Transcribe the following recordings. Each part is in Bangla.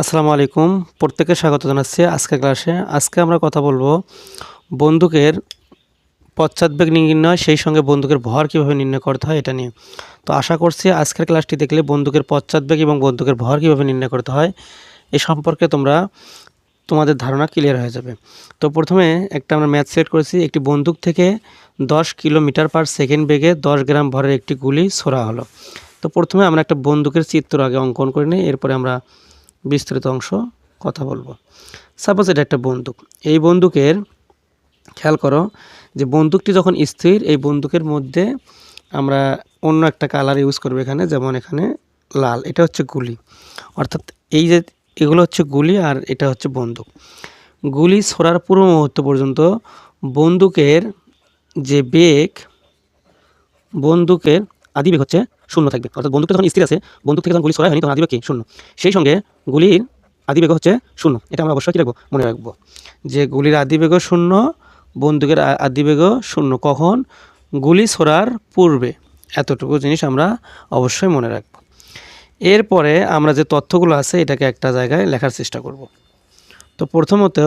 আসসালামু আলাইকুম। প্রত্যেককে স্বাগত জানাচ্ছি আজকের ক্লাসে। আজকে আমরা কথা বলব বন্দুকের পশ্চাৎবেগ নির্ণয়, সেই সঙ্গে বন্দুকের ভর কীভাবে নির্ণয় করতে হয় এটা নিয়ে। তো আশা করছি আজকের ক্লাসটি দেখলে বন্দুকের পশ্চাৎবেগ এবং বন্দুকের ভর কীভাবে নির্ণয় করতে হয়, এ সম্পর্কে তোমরা তোমাদের ধারণা ক্লিয়ার হয়ে যাবে। তো প্রথমে একটা আমরা ম্যাথ সেট করেছি, একটি বন্দুক থেকে দশ কিলোমিটার পার সেকেন্ড বেগে দশ গ্রাম ভরের একটি গুলি ছোড়া হলো। তো প্রথমে আমরা একটা বন্দুকের চিত্র আগে অঙ্কন করে নিই, এরপরে আমরা বিস্তৃত অংশ কথা বলব। সাপোজ এটা একটা বন্দুক। এই বন্দুকের খেয়াল করো যে বন্দুকটি যখন স্থির, এই বন্দুকের মধ্যে আমরা অন্য একটা কালার ইউজ করব এখানে, যেমন এখানে লাল। এটা হচ্ছে গুলি। অর্থাৎ এই যে এগুলো হচ্ছে গুলি আর এটা হচ্ছে বন্দুক। গুলি ছোড়ার পূর্ব মুহূর্ত পর্যন্ত বন্দুকের যে বেগ, বন্দুকের আদি বেগ হচ্ছে শূন্য থাকবে। অর্থাৎ বন্দুকটা যখন স্থির আছে, বন্দুক থেকে যখন গুলি ছড়াই হয়নি, তখন আদি বেগ কি শূন্য। সেই সঙ্গে গুলির আদি বেগ হচ্ছে শূন্য। এটা আমরা অবশ্যই কী রাখব? মনে রাখব যে গুলির আদি বেগও শূন্য, বন্দুকের আ- আদি বেগও শূন্য। কখন? গুলি ছোড়ার পূর্বে। এতটুকু জিনিস আমরা অবশ্যই মনে রাখব। এরপরে আমরা যে তথ্যগুলো আছে, এটাকে একটা জায়গায় লেখার চেষ্টা করব। তো প্রথমত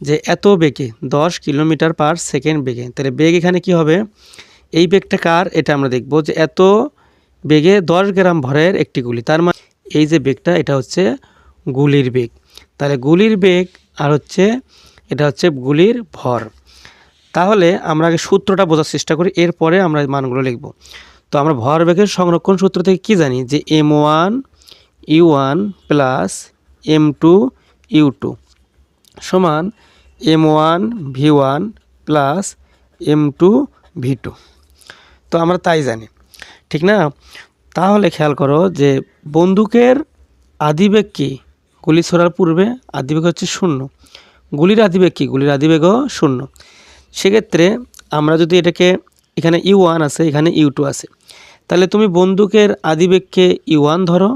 যে এত বেগে, দশ কিলোমিটার পার সেকেন্ড বেগে, তাহলে বেগ এখানে কি হবে? এই বেগটা কার? এটা আমরা দেখব যে এত বেগে দশ গ্রাম ভরের একটি গুলি। তার মানে এই যে বেগটা, এটা হচ্ছে গুলির বেগ। তাহলে গুলির বেগ আর হচ্ছে, এটা হচ্ছে গুলির ভর। তাহলে আমরা আগে সূত্রটা বোঝার চেষ্টা করি, এরপরে আমরা মানগুলো লিখব। তো আমরা ভর বেগের সংরক্ষণ সূত্র থেকে কি জানি যে M one, U one plus M two, U two সমান M one V one plus M two V two. তো আমরা তাই জানি। ঠিক না? তাহলে খেয়াল করো যে বন্দুকের আদিবেগ কি? গুলি ছোড়ার পূর্বে আদিবেগ হচ্ছে শূন্য। গুলির আদিবেগ কি? গুলির আদিবেগও শূন্য। সেক্ষেত্রে আমরা যদি এটাকে এখানে ইউ ওয়ান আছে, এখানে ইউ টু আছে, তাহলে তুমি বন্দুকের আদিবেগকে ইউ ওয়ান ধরো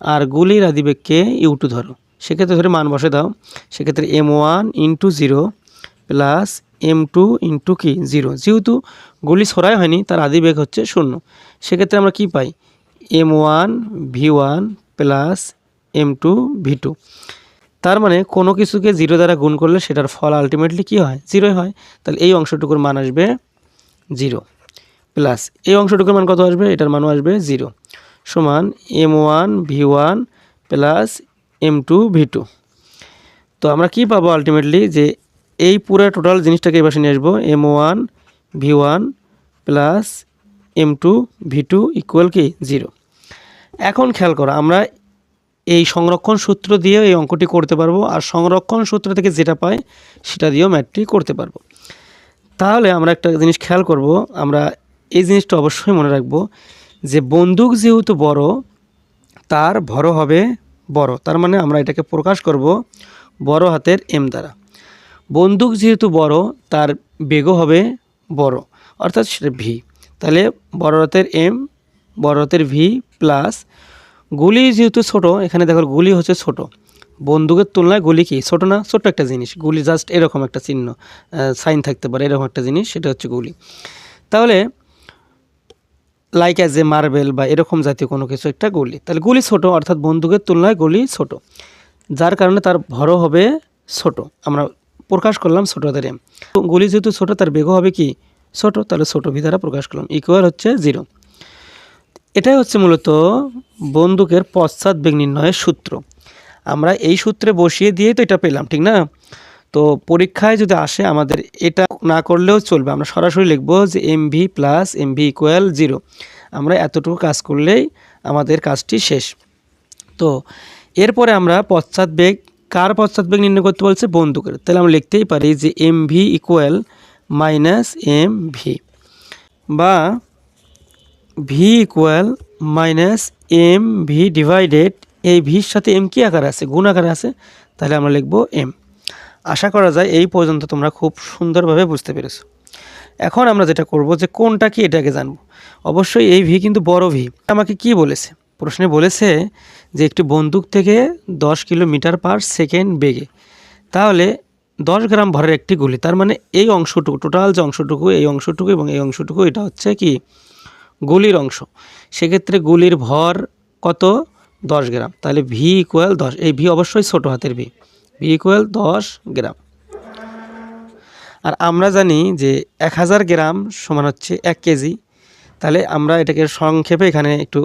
আর গুলির আদিবেগকে ইউ টু ধরো। সেক্ষেত্রে ধরে মান বসে দাও। সেক্ষেত্রে M one into zero plus M two into কি? জিরো যেহেতু গুলি ছড়াই হয়নি, তার আদি বেগ হচ্ছে শূন্য। সেক্ষেত্রে আমরা কি পাই? M one V one plus M two V two তার মানে কোনো কিছুকে জিরো দ্বারা গুণ করলে সেটার ফল আলটিমেটলি কী হয়? জিরোই হয়। তাহলে এই অংশটুকুর মান আসবে জিরো প্লাস এই অংশটুকুর মান কত আসবে? এটার মানও আসবে জিরো সমান M one V one plus M two V two তো আমরা কি পাবো আলটিমেটলি যে এই পুরো টোটাল জিনিসটাকে এবার নিয়ে আসব M one V one plus M two V two equal কি? জিরো এখন খেয়াল করো, আমরা এই সংরক্ষণ সূত্র দিয়েও এই অঙ্কটি করতে পারব, আর সংরক্ষণ সূত্র থেকে যেটা পাই সেটা দিয়েও ম্যাথটি করতে পারব। তাহলে আমরা একটা জিনিস খেয়াল করব, আমরা এই জিনিসটা অবশ্যই মনে রাখব যে বন্দুক যেহেতু বড়, তার ভরও হবে বড়। তার মানে আমরা এটাকে প্রকাশ করব বড় হাতের এম দ্বারা। বন্দুক যেহেতু বড়, তার বেগও হবে বড়, অর্থাৎ সেটা ভি তাহলে বড় হাতের এম বড় হাতের ভি প্লাস গুলি যেহেতু ছোট, এখানে দেখো গুলি হচ্ছে ছোট। বন্দুকের তুলনায় গুলি কি? ছোট না ছোট একটা জিনিস। গুলি জাস্ট এরকম একটা চিহ্ন সাইন থাকতে পারে, এরকম একটা জিনিস, সেটা হচ্ছে গুলি। তাহলে লাইক অ্যাজ এ মার্বেল বা এরকম জাতীয় কোনো কিছু একটা গুলি। তাহলে গুলি ছোট, অর্থাৎ বন্দুকের তুলনায় গুলি ছোট। যার কারণে তার ভরও হবে ছোট। আমরা প্রকাশ করলাম ছোটদের। এম গুলি যেহেতু ছোটো, তার বেগ হবে কি? ছোট, তাহলে ছোট ভি দ্বারা প্রকাশ করলাম। ইকুয়াল হচ্ছে জিরো এটাই হচ্ছে মূলত বন্দুকের পশ্চাৎ বেগ নির্ণয়ের সূত্র। আমরা এই সূত্রে বসিয়ে দিয়েই তো এটা পেলাম, ঠিক না? তো পরীক্ষায় যদি আসে, আমাদের এটা না করলেও চলবে। আমরা সরাসরি লিখব যে M V plus M V equal zero আমরা এতটুকু কাজ করলেই আমাদের কাজটি শেষ। তো এরপরে আমরা পশ্চাৎ বেগ কার পশ্চাৎ বেগ নির্ণয় করতে বলছে? বন্দুকের। তাহলে আমরা লিখতেই পারি যে M V equal minus M V বা V equal minus M V divided এই ভির সাথে এম কি আকারে আছে? গুণ আকারে আছে। তাহলে আমরা লিখব এম আশা করা যায় এই পর্যন্ত তোমরা খুব সুন্দরভাবে বুঝতে পেরেছ। এখন আমরা যেটা করব যে কোনটা কি এটাকে জানব। অবশ্যই এই ভি কিন্তু বড় ভি আমাকে কি বলেছে? প্রশ্নে বলেছে যে একটি বন্দুক থেকে দশ কিলোমিটার পার সেকেন্ড বেগে। তাহলে দশ গ্রাম ভরের একটি গুলি। তার মানে এই অংশটুকু, টোটাল যে অংশটুকু, এই অংশটুকু এবং এই অংশটুকু, এটা হচ্ছে কি? গুলির অংশ। সেক্ষেত্রে গুলির ভর কত? দশ গ্রাম। তাহলে ভি ইকুয়াল দশ। এই ভি অবশ্যই ছোটো হাতের ভি ভি ইকুয়াল দশ গ্রাম। আর আমরা জানি যে এক হাজার গ্রাম সমান হচ্ছে এক কেজি। তাহলে আমরা এটাকে সংক্ষেপে এখানে একটু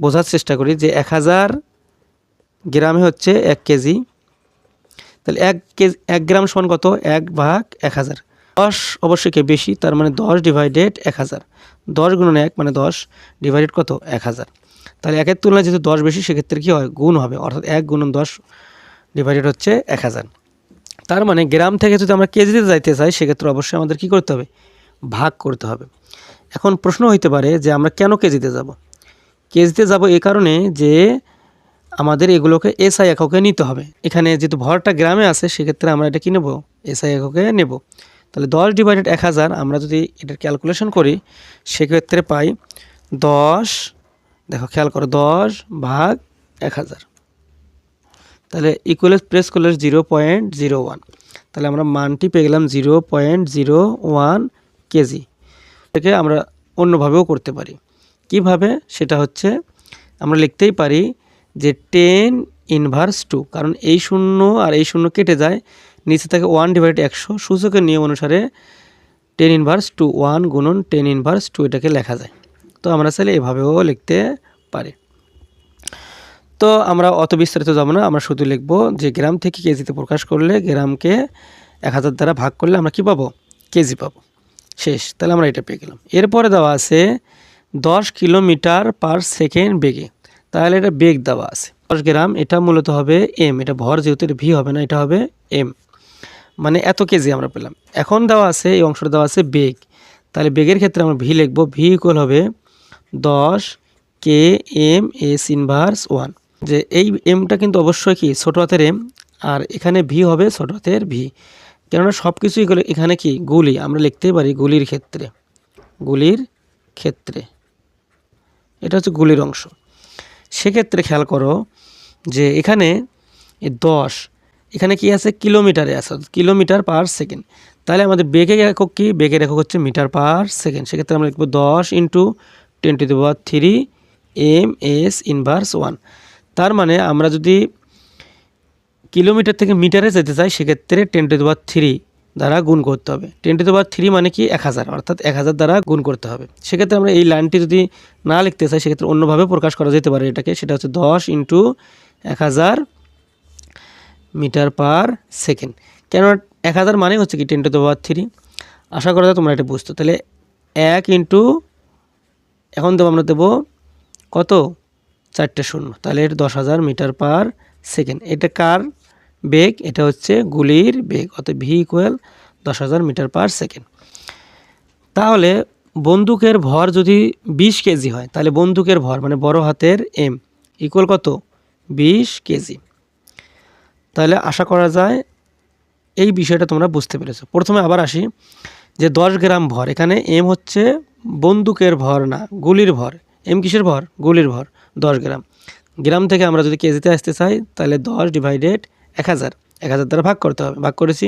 বোঝার চেষ্টা করি যে এক হাজার গ্রামে হচ্ছে এক কেজি। তাহলে এক কেজি, এক গ্রাম সমান কত? এক ভাগ এক হাজার। দশ অবশ্যই বেশি? তার মানে দশ ডিভাইডেড এক হাজার। দশ গুণন এক মানে দশ ডিভাইডেড কত? এক হাজার। তাহলে একের তুলনায় যেহেতু দশ বেশি, সেক্ষেত্রে কী হয়? গুণ হবে। অর্থাৎ এক গুণন দশ ডিভাইডেড হচ্ছে এক হাজার। তার মানে গ্রাম থেকে যদি আমরা কেজিতে যাইতে চাই, সেক্ষেত্রে অবশ্যই আমাদের কী করতে হবে? ভাগ করতে হবে। এখন প্রশ্ন হইতে পারে যে আমরা কেন কেজিতে যাব? কেজিতে যাব এই কারণে যে আমাদের এগুলোকে এসআই এককে নিতে হবে। এখানে যেহেতু ভরটা গ্রামে আছে, সেক্ষেত্রে আমরা এটা কী নেব? এসআই এককে নেব। তাহলে দশ ডিভাইডেড এক হাজার আমরা যদি এটার ক্যালকুলেশন করি, সেক্ষেত্রে পাই দশ, দেখো খেয়াল করো, দশ ভাগ এক হাজার। তাহলে ইকুয়ালেস প্রেস করলে জিরো পয়েন্ট জিরো ওয়ান তাহলে আমরা মানটি পেয়ে গেলাম zero point zero one kg. থেকে আমরা অন্যভাবেও করতে পারি। কীভাবে? সেটা হচ্ছে আমরা লিখতেই পারি যে টেন ইনভার্স টু কারণ এই শূন্য আর এই শূন্য কেটে যায়, নিচে থাকে ওয়ান ডিভাইড একশো, সূচকের নিয়ম অনুসারে টেন ইনভার্স টু ওয়ান গুণন টেন ইনভার্স টু এটাকে লেখা যায়। তো আমরা চাইলে এভাবেও লিখতে পারি। তো আমরা অত বিস্তারিত যাব না, আমরা শুধু লিখব যে গ্রাম থেকে কেজিতে প্রকাশ করলে গ্রামকে এক হাজার দ্বারা ভাগ করলে আমরা কি পাবো? কেজি পাবো। শেষ, তাহলে আমরা এটা পেয়ে গেলাম। এরপরে দেওয়া আছে দশ কিলোমিটার পার সেকেন্ড বেগে। তাহলে এটা বেগ দেওয়া আছে। দশ গ্রাম, এটা মূলত হবে এম। এটা ভর যেহেতু এটা ভি হবে না, এটা হবে এম। মানে এত কেজি আমরা পেলাম। এখন দেওয়া আছে, এই অংশটা দেওয়া আছে বেগ। তাহলে বেগের ক্ষেত্রে আমরা ভি লিখব। ভি ইকুয়াল হবে দশ কে এম এস ইনভার্স ওয়ান যে এই এমটা কিন্তু অবশ্যই কি, ছোটো হাতের এম আর এখানে ভি হবে ছোটো হাতের ভি কেননা সব কিছুই এখানে কি? গুলি। আমরা লিখতেই পারি গুলির ক্ষেত্রে। গুলির ক্ষেত্রে। এটা হচ্ছে গুলির অংশ। সেক্ষেত্রে খেয়াল করো যে এখানে দশ, এখানে কি আছে? কিলোমিটারে আছে কিলোমিটার পার সেকেন্ড। তাহলে আমাদের বেগের একক কি? বেগের একক হচ্ছে মিটার পার সেকেন্ড। সেক্ষেত্রে আমরা লিখব দশ into ten to the power three M S inverse one. তার মানে আমরা যদি কিলোমিটার থেকে মিটারে যেতে চাই, সেক্ষেত্রে ten to the power three দ্বারা গুণ করতে হবে। Ten to the power three মানে কি? এক হাজার। অর্থাৎ এক হাজার দ্বারা গুণ করতে হবে। সেক্ষেত্রে আমরা এই লাইনটি যদি না লিখতে চাই, সেক্ষেত্রে অন্যভাবে প্রকাশ করা যেতে পারে এটাকে। সেটা হচ্ছে দশ ইন্টু এক হাজার মিটার পার সেকেন্ড। কেন এক হাজার মানে হচ্ছে কি ten to the power three আশা করা যায় তোমরা এটা বুঝতো। তাহলে এক ইন্টু এখন দেবো আমরা দেবো কত? চারটে শূন্য। তাহলে এটা দশ হাজার মিটার পার সেকেন্ড। এটা কার? বেগ, এটা হচ্ছে গুলির বেগ, অর্থাৎ ভি ইকুয়াল দশ হাজার মিটার পার সেকেন্ড। তাহলে বন্দুকের ভর যদি বিশ কেজি হয়, তাহলে বন্দুকের ভর মানে বড় হাতের এম ইকুয়াল কত? বিশ কেজি। তাহলে আশা করা যায় এই বিষয়টা তোমরা বুঝতে পেরেছ। প্রথমে আবার আসি যে দশ গ্রাম ভর, এখানে এম হচ্ছে বন্দুকের ভর না, গুলির ভর। এম কিসের ভর? গুলির ভর, দশ গ্রাম। গ্রাম থেকে আমরা যদি কেজিতে আসতে চাই, তাহলে দশ ডিভাইডেড এক হাজার এক হাজার দ্বারা ভাগ করতে হবে। ভাগ করেছি।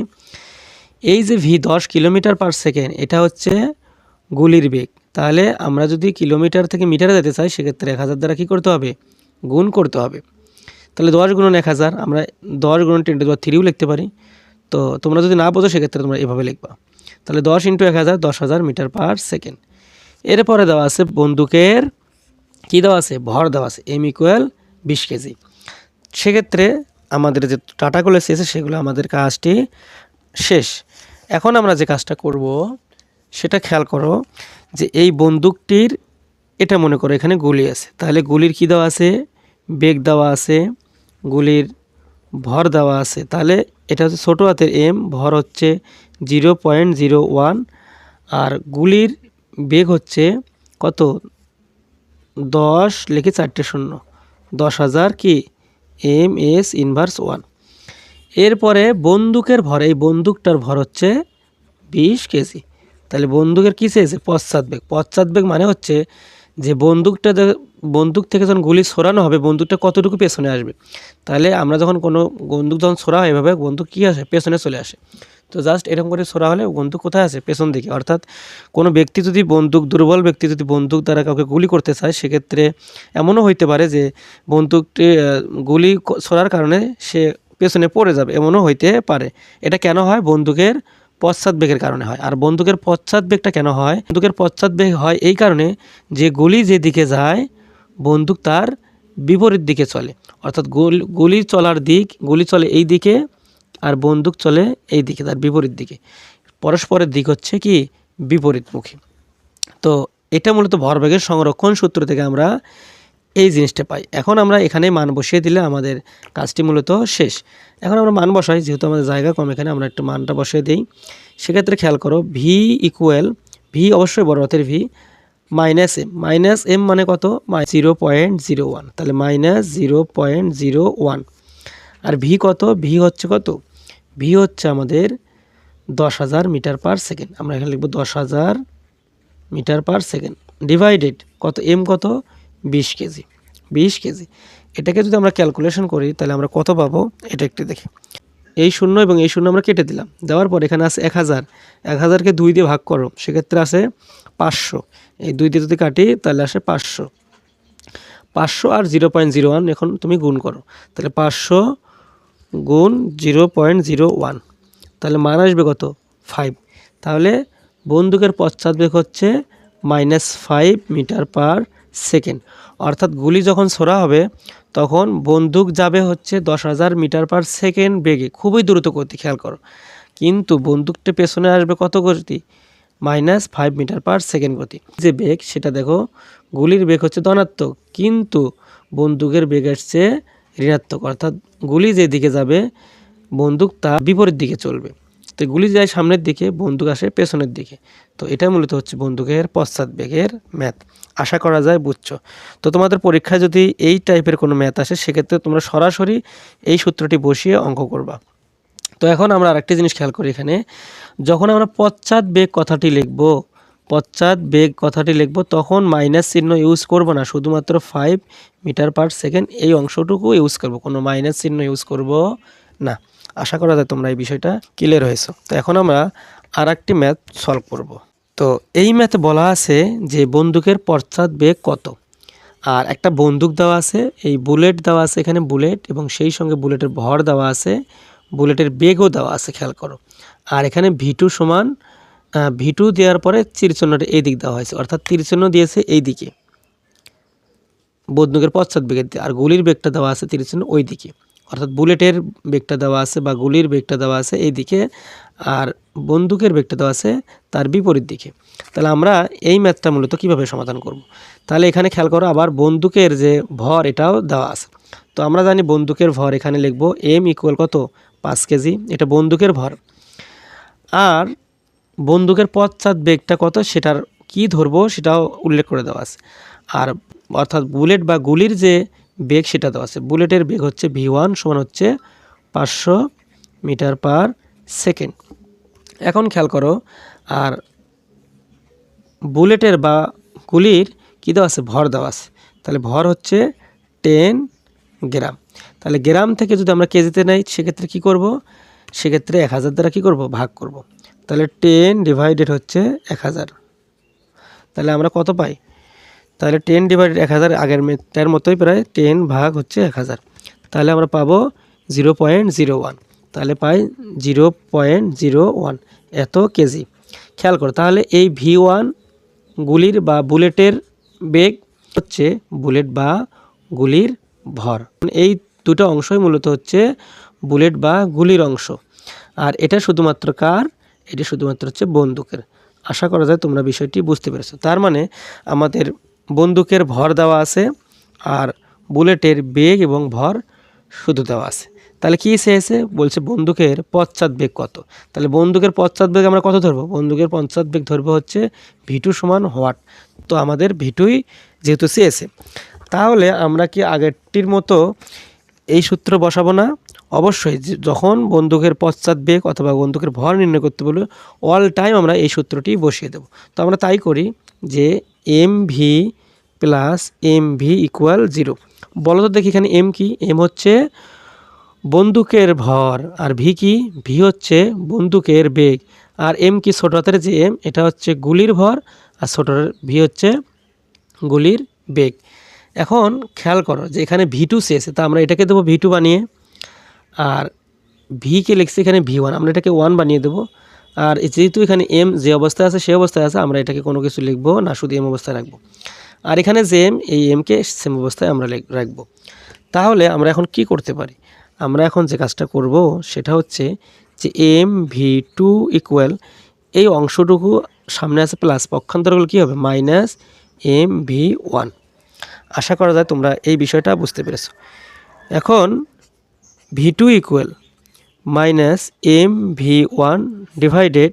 এই যে ভি দশ কিলোমিটার পার সেকেন্ড এটা হচ্ছে গুলির বেগ। তাহলে আমরা যদি কিলোমিটার থেকে মিটারে যেতে চাই, সেক্ষেত্রে এক হাজার দ্বারা কী করতে হবে? গুণ করতে হবে। তাহলে দশ গুণন এক হাজার, আমরা দশ গুণন টেন টু থ্রিও লিখতে পারি। তো তোমরা যদি না বোঝো, সেক্ষেত্রে তোমরা এভাবে লিখবা। তাহলে দশ ইন্টু এক হাজার, দশ হাজার মিটার পার সেকেন্ড এরপরে দেওয়া আছে বন্দুকের, কী দেওয়া আছে? ভর দেওয়া আছে। এম ইকুয়াল বিশ কেজি। সেক্ষেত্রে আমাদের যে টাটাগুলো এসেছে সেগুলো আমাদের কাজটি শেষ। এখন আমরা যে কাজটা করব, সেটা খেয়াল করো যে এই বন্দুকটির, এটা মনে করো এখানে গুলি আছে। তাহলে গুলির কী দেওয়া আছে? বেগ দেওয়া আছে, গুলির ভর দেওয়া আছে। তাহলে এটা হচ্ছে ছোটো হাতের এম, ভর হচ্ছে জিরো পয়েন্ট জিরো ওয়ান, আর গুলির বেগ হচ্ছে কত? দশ, লিখে চারটে শূন্য। দশ হাজার কি? M S inverse one. এরপরে বন্দুকের ভর, এই বন্দুকটার ভর হচ্ছে বিশ কেজি। তাহলে বন্দুকের কী চেয়েছে পশ্চাৎ বেগ। পশ্চাৎ বেগ মানে হচ্ছে যে বন্দুকটা বন্দুক থেকে যখন গুলি সরানো হবে, বন্দুকটা কতটুকু পেছনে আসবে? তাহলে আমরা যখন কোনো বন্দুক যখন সরা হয় এভাবে বন্দুক কী আসে? পেছনে চলে আসে। তো জাস্ট এরকম করে ছোড়া হলে বন্দুক কোথায় আছে? পেছন দিকে। অর্থাৎ কোনো ব্যক্তি যদি বন্দুক, দুর্বল ব্যক্তি যদি বন্দুক দ্বারা কাউকে গুলি করতে চায়, সেক্ষেত্রে এমনও হইতে পারে যে বন্দুকটি গুলি ছোড়ার কারণে সে পেছনে পড়ে যাবে। এমনও হইতে পারে। এটা কেন হয়? বন্দুকের পশ্চাৎ বেগের কারণে হয়। আর বন্দুকের পশ্চাৎ বেগটা কেন হয়? বন্দুকের পশ্চাৎ বেগ হয় এই কারণে যে গুলি যেদিকে যায়, বন্দুক তার বিপরীত দিকে চলে। অর্থাৎ গুলি চলার দিক, গুলি চলে এই দিকে আর বন্দুক চলে এই দিকে, তার বিপরীত দিকে। পরস্পরের দিক হচ্ছে কি? বিপরীতমুখী। তো এটা মূলত ভরবেগের সংরক্ষণ সূত্র থেকে আমরা এই জিনিসটা পাই। এখন আমরা এখানে মান বসিয়ে দিলে আমাদের কাজটি মূলত শেষ। এখন আমরা মান বসাই, যেহেতু আমাদের জায়গা কম, এখানে আমরা একটু মানটা বসিয়ে দিই। সেক্ষেত্রে খেয়াল করো ভি ইকুয়াল ভি অবশ্যই বড় হাতের V minus M minus M মানে কত? জিরো পয়েন্ট জিরো ওয়ান তাহলে minus zero point zero one আর ভি কত? ভি হচ্ছে কত? ভি হচ্ছে আমাদের দশ হাজার মিটার পার সেকেন্ড। আমরা এখানে লিখব দশ হাজার মিটার পার সেকেন্ড। ডিভাইডেড কত? এম কত? বিশ কেজি। বিশ কেজি। এটাকে যদি আমরা ক্যালকুলেশন করি, তাহলে আমরা কত পাবো? এটা একটু দেখি। এই শূন্য এবং এই শূন্য আমরা কেটে দিলাম। দেওয়ার পর এখানে আছে এক হাজার। এক হাজারকে দুই দিয়ে ভাগ করো। সেক্ষেত্রে আছে পাঁচশো। এই দুই দিয়ে যদি কাটি, তাহলে আসে পাঁচশো। পাঁচশো আর জিরো পয়েন্ট জিরো ওয়ান এখন তুমি গুণ করো। তাহলে পাঁচশো গুণ জিরো পয়েন্ট জিরো ওয়ান। তাহলে মান আসবে কত? ফাইভ তাহলে বন্দুকের পশ্চাৎবেগ হচ্ছে minus five metre per second অর্থাৎ গুলি যখন ছোড়া হবে, তখন বন্দুক যাবে হচ্ছে দশ হাজার মিটার পার সেকেন্ড বেগে। খুবই দ্রুত গতি, খেয়াল করো। কিন্তু বন্দুকটা পেছনে আসবে কত গতি? Minus five metre per second গতি। যে বেগ, সেটা দেখো, গুলির বেগ হচ্ছে ধনাত্মক। কিন্তু বন্দুকের বেগ আসছে ঋণাত্মক, অর্থাৎ গুলি যেদিকে যাবে, বন্দুক তা বিপরীত দিকে চলবে। তো গুলি যায় সামনের দিকে, বন্দুক আসে পেছনের দিকে। তো এটা মূলত হচ্ছে বন্দুকের পশ্চাৎ বেগের ম্যাথ। আশা করা যায় বুঝছ? তো তোমাদের পরীক্ষায় যদি এই টাইপের কোনো ম্যাথ আসে, সেক্ষেত্রে তোমরা সরাসরি এই সূত্রটি বসিয়ে অঙ্ক করবা। তো এখন আমরা আরেকটি জিনিস খেয়াল করি এখানে। যখন আমরা পশ্চাৎ বেগ কথাটি লিখব পশ্চাৎ বেগ কথাটি লিখব, তখন মাইনাস চিহ্ন ইউজ করব না, শুধুমাত্র ফাইভ মিটার পার সেকেন্ড এই অংশটুকু ইউজ করব, কোনো মাইনাস চিহ্ন ইউজ করব না। আশা করা যায় তোমরা এই বিষয়টা ক্লিয়ার হয়েছো। তো এখন আমরা আর একটি ম্যাথ সলভ করব। তো এই ম্যাথে বলা আছে যে বন্দুকের পশ্চাৎ বেগ কত? আর একটা বন্দুক দেওয়া আছে, এই বুলেট দেওয়া আছে এখানে বুলেট এবং সেই সঙ্গে বুলেটের ভর দেওয়া আছে বুলেটের বেগও দেওয়া আছে, খেয়াল করো। আর এখানে ভিটু সমান ভিটু দেওয়ার পরে চিরচিহ্নটা এই দিক দেওয়া হয়েছে। অর্থাৎ তীরচিহ্ন দিয়েছে এই দিকে। বন্দুকের পশ্চাৎ বেগের আর গুলির বেগটা দেওয়া আছে তীরচিহ্ন ওই দিকে। অর্থাৎ বুলেটের বেগটা দেওয়া আছে বা গুলির বেগটা দেওয়া আছে এই দিকে, আর বন্দুকের বেগটা দেওয়া আছে তার বিপরীত দিকে। তাহলে আমরা এই ম্যাথটা মূলত কীভাবে সমাধান করব। তাহলে এখানে খেয়াল করো আবার বন্দুকের যে ভর এটাও দেওয়া আছে। তো আমরা জানি বন্দুকের ভর এখানে লিখব এম ইকুয়াল কত? পাঁচ কেজি। এটা বন্দুকের ভর। আর বন্দুকের পশ্চাৎ বেগটা কত? সেটার কি ধরবো সেটাও উল্লেখ করে দেওয়া আছে। আর অর্থাৎ বুলেট বা গুলির যে বেগ সেটা দেওয়া আছে। বুলেটের বেগ হচ্ছে ভি ওয়ান সমান হচ্ছে পাঁচশো মিটার পার সেকেন্ড। এখন খেয়াল করো, আর বুলেটের বা গুলির কী দেওয়া আছে? ভর দেওয়া আছে। তাহলে ভর হচ্ছে টেন গ্রাম। তাহলে গ্রাম থেকে যদি আমরা কেজিতে নেই, সেক্ষেত্রে কি করব? সেক্ষেত্রে এক হাজার দ্বারা কী করব? ভাগ করব। তাহলে টেন ডিভাইডেড হচ্ছে এক হাজার। তাহলে আমরা কত পাই? তাহলে টেন ডিভাইডেড এক হাজার আগের মেটার মতোই প্রায় টেন ভাগ হচ্ছে এক হাজার। তাহলে আমরা পাবো জিরো পয়েন্ট জিরো ওয়ান তাহলে পাই জিরো পয়েন্ট জিরো ওয়ান এত কেজি। খেয়াল করো, তাহলে এই ভি ওয়ান গুলির বা বুলেটের বেগ হচ্ছে বুলেট বা গুলির ভর। এই দুটো অংশই মূলত হচ্ছে বুলেট বা গুলির অংশ। আর এটা শুধুমাত্র কার? এটি শুধুমাত্র হচ্ছে বন্দুকের। আশা করা যায় তোমরা বিষয়টি বুঝতে পেরেছ। তার মানে আমাদের বন্দুকের ভর দেওয়া আছে আর বুলেটের বেগ এবং ভর শুধু দেওয়া আছে। তাহলে কী চেয়েছে বলছে বন্দুকের পশ্চাৎ বেগ কত? তাহলে বন্দুকের পশ্চাৎ বেগ আমরা কত ধরবো? বন্দুকের পশ্চাৎ বেগ ধরবো হচ্ছে ভিটু সমান হোয়াট তো আমাদের ভিটুই যেহেতু চেয়েছে তাহলে আমরা কি আগেরটির মতো এই সূত্র বসাবো না? অবশ্যই যখন বন্দুকের পশ্চাৎ বেগ অথবা বন্দুকের ভর নির্ণয় করতে বলবে অল টাইম আমরা এই সূত্রটি বসিয়ে দেব। তো আমরা তাই করি যে M V plus M V equal zero বলো তো দেখি এখানে এম কি? এম হচ্ছে বন্দুকের ভর আর ভি কি? ভি হচ্ছে বন্দুকের বেগ। আর এম কি ছোট হাতের যে এম এটা হচ্ছে গুলির ভর আর ছোট ভি হচ্ছে গুলির বেগ। এখন খেয়াল করো যে এখানে ভি টু চেয়েছে তা আমরা এটাকে দেবো ভি টু বানিয়ে। আর ভিকে লিখছি এখানে ভি ওয়ান আমরা এটাকে ওয়ান বানিয়ে দেবো। আর যেহেতু এখানে এম যে অবস্থায় আছে সে অবস্থায় আছে, আমরা এটাকে কোনো কিছু লিখব না, শুধু এম অবস্থায় রাখব। আর এখানে যে এম এই এমকে সেম অবস্থায় আমরা রাখব। তাহলে আমরা এখন কি করতে পারি? আমরা এখন যে কাজটা করব, সেটা হচ্ছে যে এম ভি টু ইকুয়াল এই অংশটুকু সামনে আছে প্লাস পক্ষান্তরগুলো কী হবে? মাইনাস এম ভি ওয়ান আশা করা যায় তোমরা এই বিষয়টা বুঝতে পেরেছ। এখন V two equal minus M V one divided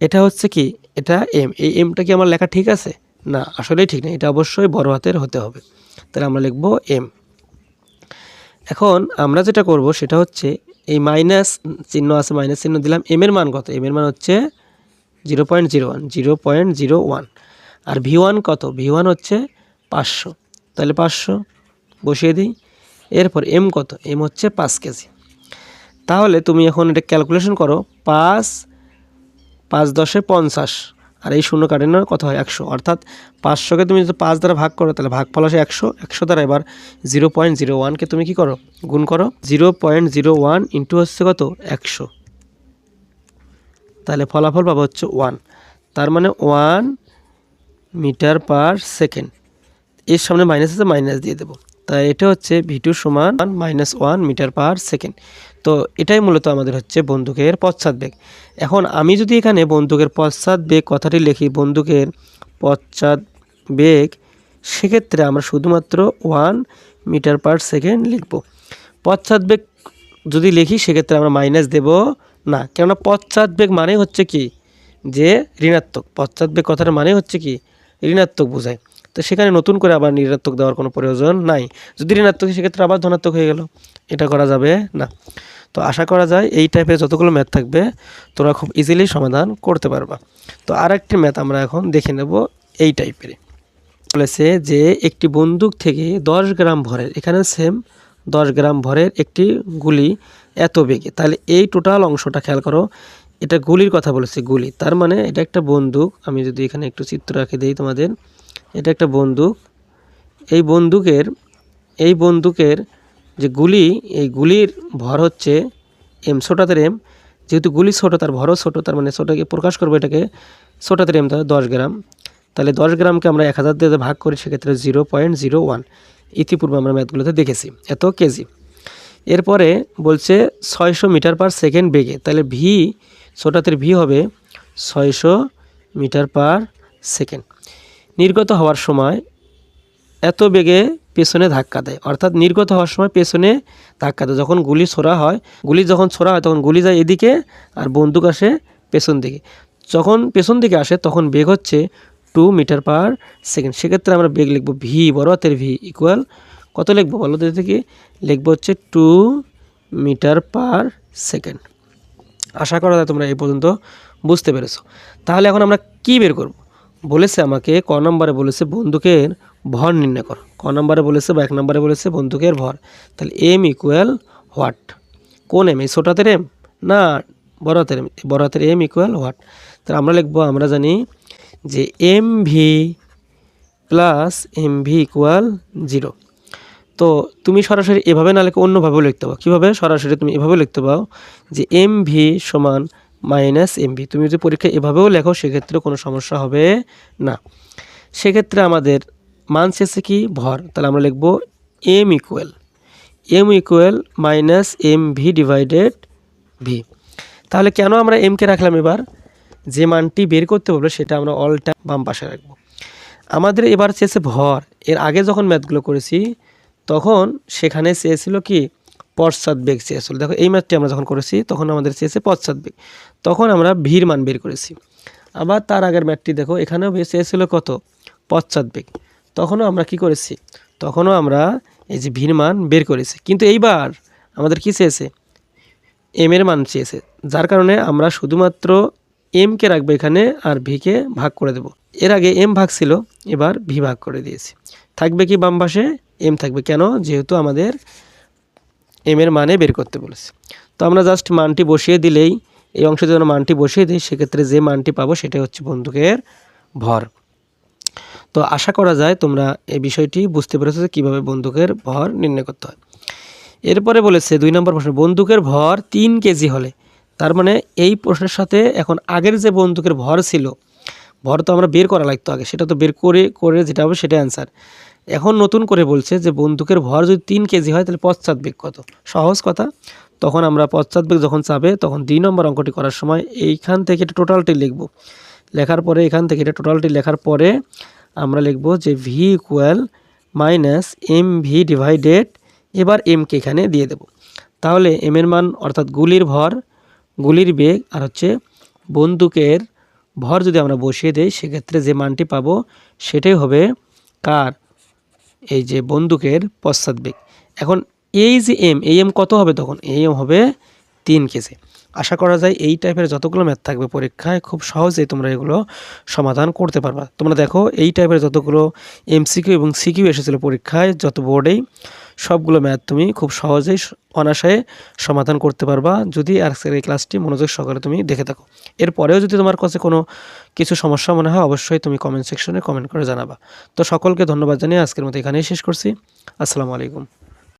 এটা হচ্ছে কি? এটা এম এই এমটা কি আমার লেখা ঠিক আছে? না, আসলেই ঠিক না। এটা অবশ্যই বড় হাতের হতে হবে। তাহলে আমরা লিখব এম এখন আমরা যেটা করব, সেটা হচ্ছে এই মাইনাস চিহ্ন আছে মাইনাস চিহ্ন দিলাম। এম এর মান কত? এম এর মান হচ্ছে zero point zero one zero point zero one আর ভি ওয়ান কত? ভি ওয়ান হচ্ছে পাঁচশো। তাহলে পাঁচশো, বসিয়ে দিই। এরপর এম কত? এম হচ্ছে পাঁচ কেজি তাহলে তুমি এখন এটা ক্যালকুলেশন করো, পাঁচ পাঁচ দশে পঞ্চাশ। আর এই শূন্য কাটানোর কত হয়? একশো। অর্থাৎ পাঁচশোকে তুমি যদি পাঁচ দ্বারা ভাগ করো, তাহলে ভাগ ফল আসে একশো। একশো দ্বারা এবার জিরো পয়েন্ট জিরো ওয়ানকে তুমি কী করো? গুণ করো zero point zero one into হচ্ছে কত? একশো। তাহলে ফলাফল পাবো হচ্ছে ওয়ান তার মানে ওয়ান মিটার পার সেকেন্ড এর সামনে মাইনাস আছে মাইনাস দিয়ে দেবো। তাই এটা হচ্ছে ভি টু সমান minus one metre per second তো এটাই মূলত আমাদের হচ্ছে বন্দুকের পশ্চাৎ বেগ এখন আমি যদি এখানে বন্দুকের পশ্চাৎ বেগ কথাটি লিখি, বন্দুকের পশ্চাৎ বেগ সেক্ষেত্রে আমরা শুধুমাত্র ওয়ান মিটার পার সেকেন্ড লিখব। পশ্চাৎ বেগ যদি লিখি, সেক্ষেত্রে আমরা মাইনাস দেব না। কেননা পশ্চাৎ বেগ মানে হচ্ছে কি? যে ঋণাত্মক। পশ্চাৎ বেগ কথাটা মানে হচ্ছে কি? ঋণাত্মক বোঝায়। তো সেখানে নতুন করে আবার ঋণাত্মক দেওয়ার কোনো প্রয়োজন নাই। যদি ঋণাত্মক, সেক্ষেত্রে আবার ধনাত্মক হয়ে গেল। এটা করা যাবে না। তো আশা করা যায় এই টাইপের যতগুলো ম্যাথ থাকবে, তোরা খুব ইজিলি সমাধান করতে পারবা। তো আর একটি ম্যাথ আমরা এখন দেখে নেব এই টাইপের বলেছে যে একটি বন্দুক থেকে দশ গ্রাম ভরের, এখানে সেম দশ গ্রাম ভরের একটি গুলি এত বেগে। তাহলে এই টোটাল অংশটা খেয়াল করো, এটা গুলির কথা বলেছে, গুলি। তার মানে এটা একটা বন্দুক। আমি যদি এখানে একটু চিত্র রাখে দিই তোমাদের। এটা একটা বন্দুক। এই বন্দুকের এই বন্দুকের যে গুলি, এই গুলির ভর হচ্ছে এম ছোটাতের এম যেহেতু গুলি ছোটো, তার ভরও ছোটো, তার মানে ছোটোকে প্রকাশ করব এটাকে ছোটাতের এম তাহলে দশ গ্রাম। তাহলে দশ গ্রামকে আমরা এক হাজার দিয়ে ভাগ করি, সেক্ষেত্রে জিরো পয়েন্ট জিরো ওয়ান। ইতিপূর্বে আমরা ম্যাথগুলোতে দেখেছি, এত কেজি। এরপরে বলছে ছয়শো মিটার পার সেকেন্ড বেগে। তাহলে ভি ছোটাতের ভি হবে ছয়শো মিটার পার সেকেন্ড। নির্গত হওয়ার সময় এত বেগে পেছনে ধাক্কা দেয়। অর্থাৎ নির্গত হওয়ার সময় পেছনে ধাক্কা দেয়। যখন গুলি ছোড়া হয়, গুলি যখন ছোড়া হয়, তখন গুলি যায় এদিকে আর বন্দুক আসে পেছন দিকে। যখন পেছন দিকে আসে, তখন বেগ হচ্ছে টু মিটার পার সেকেন্ড সেক্ষেত্রে আমরা বেগ লিখব ভি বড় হাতের ভি ইকুয়াল কত লিখব বলো তো থেকে? লিখব হচ্ছে টু মিটার পার সেকেন্ড আশা করা যায় তোমরা এই পর্যন্ত বুঝতে পেরেছ। তাহলে এখন আমরা কি বের করব? বলেছে আমাকে, ক নম্বরে বলেছে, বন্দুকের ভর নির্ণয় কর। ক নম্বরে বলেছে বা এক নম্বরে বলেছে, বন্দুকের ভর। তাহলে এম ইকুয়াল হোয়াট কোন এম? এই ছোট হাতের এম? না বড় হাতের এম। বড় হাতের এম ইকুয়াল হোয়াট তাহলে আমরা লিখব, আমরা জানি যে M V plus M V equal zero তো তুমি সরাসরি এভাবে না লিখে অন্যভাবেও লিখতে পারো। কীভাবে? সরাসরি তুমি এভাবে লিখতে পারো যে এম ভি সমান মাইনাস এম ভি তুমি যদি পরীক্ষায় এভাবেও লেখো, সেক্ষেত্রে কোনো সমস্যা হবে না। সেক্ষেত্রে আমাদের মান শেষে কি? ভর। তাহলে আমরা লিখব M equal M equal minus M V divided V তাহলে কেন আমরা এমকে রাখলাম এবার? যে মানটি বের করতে বলব সেটা আমরা অল টাইম বাম পাশে রাখব। আমাদের এবার চেয়েছে ভর। এর আগে যখন ম্যাথগুলো করেছি, তখন সেখানে চেয়েছিল কি? পশ্চাৎ বেগ চেয়েছিল দেখো, এই ম্যাথটি আমরা যখন করেছি, তখন আমাদের চেয়েছে পশ্চাৎ বেগ তখন আমরা ভিড় মান বের করেছি। আবার তার আগের ম্যাথটি দেখো, এখানেও চেয়েছিল কত? পশ্চাৎ বেগ তখনও আমরা কি করেছি? তখনও আমরা এই যে ভিড় মান বের করেছি। কিন্তু এইবার আমাদের কি চেয়েছে এম এর মান চেয়েছে যার কারণে আমরা শুধুমাত্র এমকে রাখব এখানে আর ভিকে ভাগ করে দেব। এর আগে এম ভাগ ছিল, এবার ভি ভাগ করে দিয়েছি। থাকবে কি বাম পাশে? এম থাকবে। কেন? যেহেতু আমাদের এম এর মানে বের করতে বলেছে। তো আমরা জাস্ট মানটি বসিয়ে দিলেই, এই অংশে যেন মানটি বসিয়ে দিই, সেক্ষেত্রে যে মানটি পাবো সেটাই হচ্ছে বন্দুকের ভর। তো আশা করা যায় তোমরা এই বিষয়টি বুঝতে পেরেছ যে কীভাবে বন্দুকের ভর নির্ণয় করতে হয়। এরপরে বলেছে, দুই নম্বর প্রশ্ন, বন্দুকের ভর তিন কেজি হলে। তার মানে এই প্রশ্নের সাথে এখন আগের যে বন্দুকের ভর ছিল, ভর তো আমরা বের করা লাগতো আগে, সেটা তো বের করে করে যেটা হবে সেটা অ্যান্সার এখন নতুন করে বলছে যে বন্দুকের ভর যদি তিন কেজি হয়, তাহলে পশ্চাৎ বেগ কত? সহজ কথা। তখন আমরা পশ্চাৎ বেগ যখন চাবে, তখন দুই নম্বর অঙ্কটি করার সময় এইখান থেকে এটা টোটালটি লিখব। লেখার পরে এখান থেকে এটা টোটালটি লেখার পরে আমরা লিখব যে V equal minus M V divided এবার এমকে এখানে দিয়ে দেব। তাহলে এম এর মান অর্থাৎ গুলির ভর, গুলির বেগ আর হচ্ছে বন্দুকের ভর যদি আমরা বসিয়ে দেই, সেক্ষেত্রে যে মানটি পাবো, সেটাই হবে কার? এই যে বন্দুকের পশ্চাৎ বেগ। এখন এই যে এম এই এম কত হবে তখন? এই এম হবে তিন কেজি। আশা করা যায় এই টাইপের যতগুলো ম্যাথ থাকবে পরীক্ষায়, খুব সহজেই তোমরা এগুলো সমাধান করতে পারবা। তোমরা দেখো, এই টাইপের যতগুলো এমসিকিউ এবং সিকিউ এসেছিল পরীক্ষায়, যত বোর্ডেই সবগুলো ম্যাথ তুমি খুব সহজেই অনায়াসে সমাধান করতে পারবা। যদি আজকের এই ক্লাসটি মনোযোগ সহকারে তুমি দেখে থাকো। এরপরেও যদি তোমার কাছে কোনো কিছু সমস্যা মনে হয়, অবশ্যই তুমি কমেন্ট সেকশনে কমেন্ট করে জানাবা। তো সকলকে ধন্যবাদ জানিয়ে আজকের মতো এখানেই শেষ করছি। আসসালামু আলাইকুম।